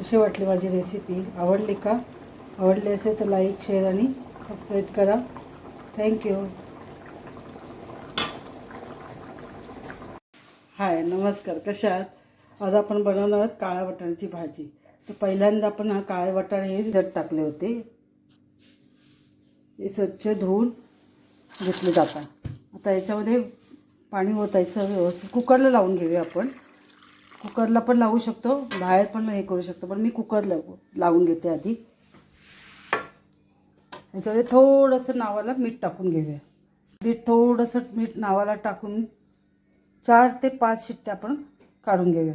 कशी वाटली माझी रेसिपी आवडली का? आवडली असेल तर लाईक शेअर आणि सबस्क्राईब करा. थँक्यू हाय नमस्कार. कशा आहात? आज आपण बनवणार आहोत काळ्या वाटाण्याची भाजी. तर पहिल्यांदा आपण हा काळे वाटाणे हे जट टाकले होते. हे स्वच्छ धुवून घेतले जातात आता याच्यामध्ये पाणी ओतायचं व्यवस्थित. कुकरला लावून घेऊया आपण. कुकरला पण लावू शकतो बाहेर पण हे करू शकतो पण मी कुकरला लावून घेते आधी. याच्यामध्ये थोडंसं नावाला मीठ टाकून घेऊया. मीठ थोडंसं मीठ नावाला टाकून चार ते पाच शिट्ट्या आपण काढून घेऊया.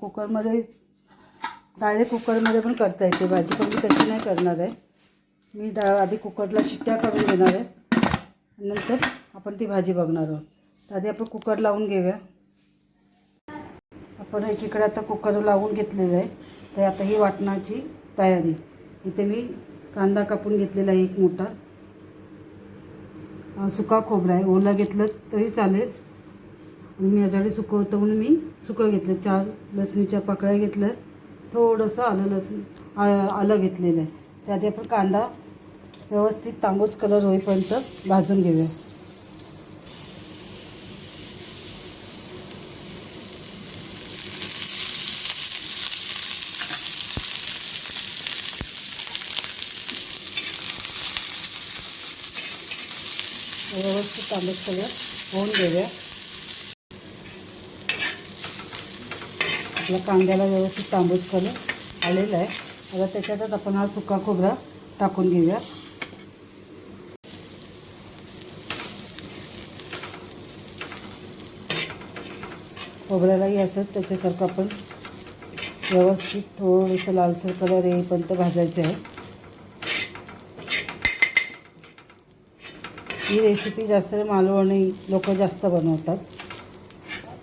कुकरमध्ये डायरेक्ट कुकरमध्ये पण करता येते भाजी पण मी तशी नाही करणार आहे. मी डा आधी कुकरला शिट्ट्या काढून घेणार आहे. नंतर आपण ती भाजी बघणार आहोत. आधी आपण कुकर लावून घेऊया. पण एकीकडे आता कुकर लावून घेतलेलं आहे. तर आता ही वाटणाची तयारी. इथे मी कांदा कापून घेतलेला आहे एक मोठा. सुका खोबरा आहे. ओला घेतलं तरी चालेल. मी याच्याकडे सुकं होतं म्हणून मी सुकं घेतलं. चार लसणीच्या पाकळ्या घेतल्या. थोडंसं आलं लसूण आ- आलं घेतलेलं आहे. त्याआधी आपण कांदा व्यवस्थित तांबूस कलर होईपर्यंत भाजून घेऊया. व्यवस्थित तांबूस कलर होऊन घेऊया आपल्या कांद्याला व्यवस्थित तांबूस कलर आलेला आहे. आता त्याच्यातच आपण हा सुका खोबरा टाकून घेऊया. खोबऱ्यालाही असंच त्याच्यासारखं आपण व्यवस्थित थोडंसं लालसर कलर येईपर्यंत भाजायचं आहे. ही रेसिपी जास्त मालवणी लोक जास्त बनवतात.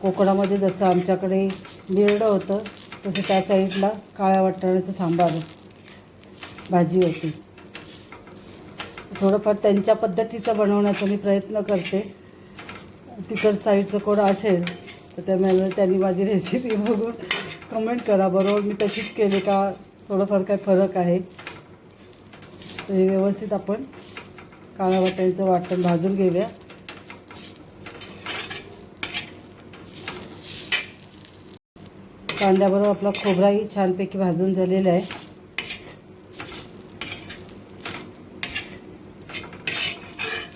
कोकणामध्ये जसं आमच्याकडे निरडं होतं तसं त्या साईडला काळ्या वाटाण्याचं सांबार भाजी होती. थोडंफार त्यांच्या पद्धतीचं बनवण्याचा मी प्रयत्न करते. तिकड साईडचं कोण असेल तर त्यामुळे त्यांनी माझी रेसिपी बघून कमेंट करा. बरोबर मी तशीच केली का? थोडंफार काय फरक आहे? तर हे व्यवस्थित आपण काळ्या वाटाण्याचं वाटण भाजून घेऊया. कांद्याबरोबर आपला खोबराही छानपैकी भाजून झालेला आहे.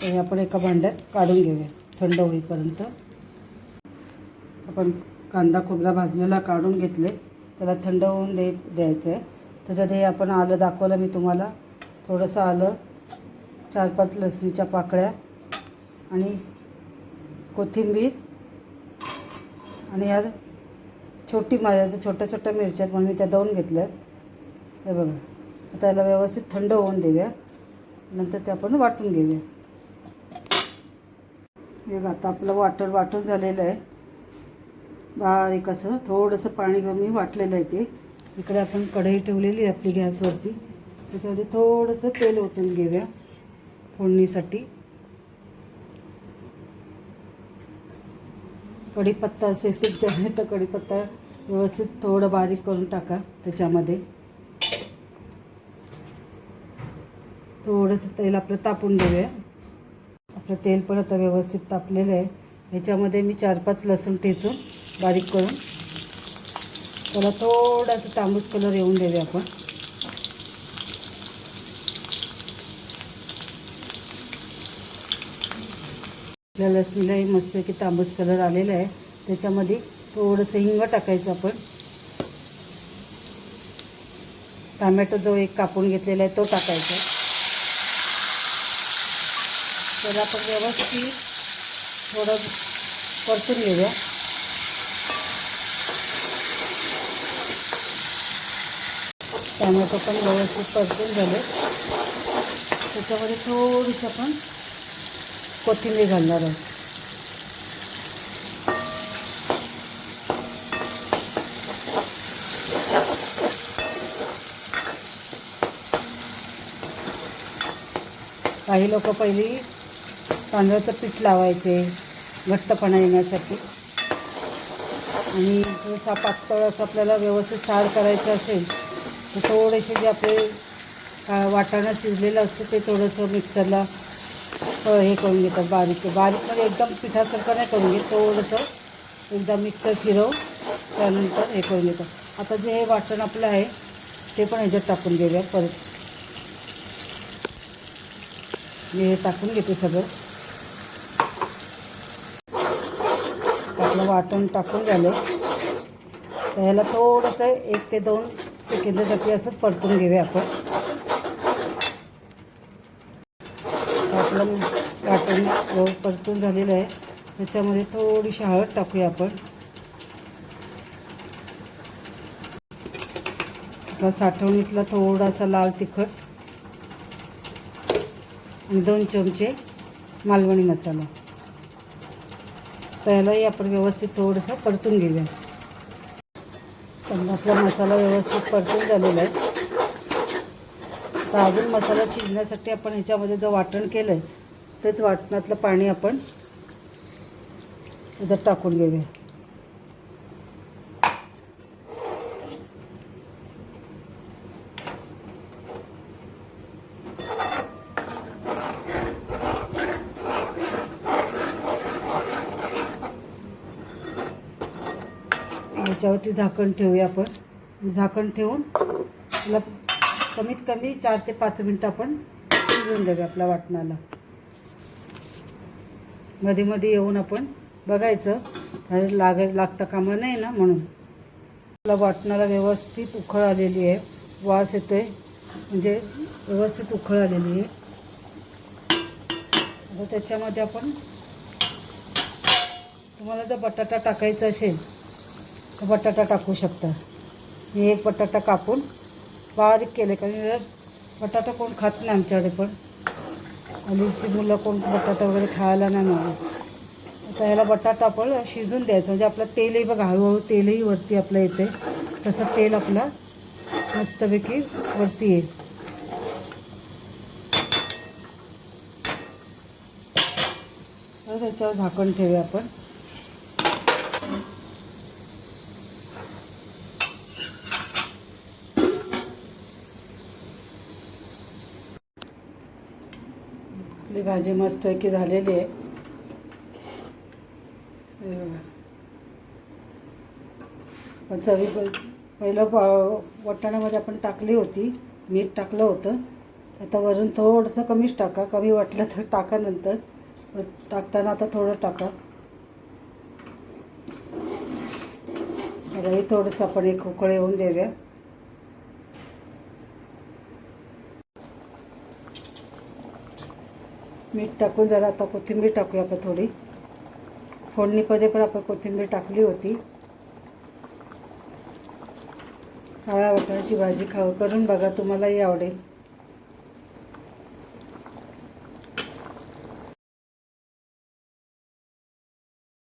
हे आपण एका भांड्यात काढून घेऊया थंड होईपर्यंत. आपण कांदा खोबरा भाजलेला काढून घेतले त्याला थंड होऊन दे द्यायचं आहे त्याच्यात हे आपण आलं दाखवलं मी तुम्हाला. थोडंसं आलं चार पाच लसणीच्या पाकळ्या आणि कोथिंबीर आणि ह्या छोटी माझ्या छोट्या छोट्या मिरच्या आहेत म्हणून मी त्या दोन घेतल्यात. हे बघा आता याला व्यवस्थित थंड होऊन देऊया. नंतर ते आपण वाटून घेऊया. हे बघा, आता आपलं वाटण वाटून झालेलं आहे. बारीक असं थोडंसं पाणी घेऊन मी वाटलेलं आहे ते. इकडे आपण कढई ठेवलेली आहे आपली गॅसवरती. त्याच्यामध्ये थोडंसं तेल ओतून घेऊया. फोडणीसाठी. कढीपत्ता असेल तुमच्याकडे तर कढीपत्ता व्यवस्थित थोडं बारीक करून टाका त्याच्यामध्ये. थोडंसं तेल आपलं तापून देऊया आपलं तेल पण आता व्यवस्थित तापलेलं आहे. ह्याच्यामध्ये मी चार पाच लसूण ठेचून बारीक करून त्याला थोडासा तांबूस कलर येऊन देऊया आपण. आपल्या लसणीलाही मस्तपैकी तांबूस कलर आलेला आहे. त्याच्यामध्ये थोडंसं हिंग टाकायचं आपण. टमॅटो जो एक कापून घेतलेला आहे तो टाकायचा. त्याला आपण व्यवस्थित थोडं परतून घेऊया. टमॅटो पण व्यवस्थित परतून झाले. त्याच्यामध्ये थोडीशी आपण कोथिंबीर घालणार आहे. काही लोक पहिली तांदळाचं पीठ लावायचे घट्टपणा येण्यासाठी. आणि जसा पातळ असं आपल्याला व्यवस्थित सार करायचं असेल तर थोडेसे जे आपले का वाटाणं शिजलेलं असतं ते थोडंसं मिक्सरला हे करून घेतात बारीक बारीक म्हणजे एकदम पिठासारखं नाही करून घेत थोडंसं एकदा मिक्सर फिरव त्यानंतर हे करून घेतात. आता जे हे वाटण आपलं आहे ते पण ह्याच्यात टाकून घेऊया परत. मी हे टाकून घेते सगळं. आपलं वाटण टाकून झालं. तर ह्याला थोडंसं एक ते दोन सेकंदासाठी असंच परतून घेऊया आपण. आपलं वाटण परतून झालेलं आहे. त्याच्यामध्ये थोडीशी हळद टाकूया आपण. आता साठवणीतला थोडासा लाल तिखट आणि दोन चमचे मालवणी मसाला. त्यालाही आपण व्यवस्थित थोडंसं परतून घेऊया. तर आपला मसाला व्यवस्थित परतून झालेला आहे. तर अजून मसाला शिजण्यासाठी आपण ह्याच्यामध्ये जो वाटण केलं आहे तेच वाटणातलं पाणी आपण त्याच्यात टाकून घेऊया. याच्यावरती झाकण ठेवूया आपण. झाकण ठेवून त्याला कमीत कमी चार ते पाच मिनटं आपण शिजवून देऊया आपल्या वाटणाला. मध्ये मध्ये येऊन आपण बघायचं. लाग लागता कामा नाही ना म्हणून. मला वाटणाला व्यवस्थित उखळ आलेली आहे. वास येतोय. म्हणजे व्यवस्थित उखळ आलेली आहे. आता त्याच्यामध्ये आपण तुम्हाला जर बटाटा टाकायचा असेल तर बटाटा टाकू शकता. मी एक बटाटा कापून बारीक केले कारण बटाटा कोण खात नाही आमच्याकडे पण. हल्लीची मुलं कोण बटाटा वगैरे खायला नाही मागत आता ह्याला बटाटा आपण शिजून द्यायचं. म्हणजे आपलं तेलही बघा हळूहळू तेलही वरती आपलं येते. तसं तेल आपला मस्तपैकी वरती येईल. त्याच्यावर झाकण ठेवूया आपण. भाजी मस्तपैकी झालेली आहे. पण चवी पहिलं पा वाटाण्यामध्ये आपण टाकली होती मीठ टाकलं होतं. आता वरून थोडंसं कमीच टाका कमी वाटलं तर टाका नंतर. टाकताना आता थोडं टाका. हे थोडंसं आपण एक उकळे येऊन देऊया. मीठ टाकून जरा आता कोथिंबीर टाकूया आपण थोडी. फोडणीमध्ये पण आपण कोथिंबीर टाकली होती. काळ्या वाटाण्याची भाजी खाऊ करून बघा तुम्हालाही आवडेल.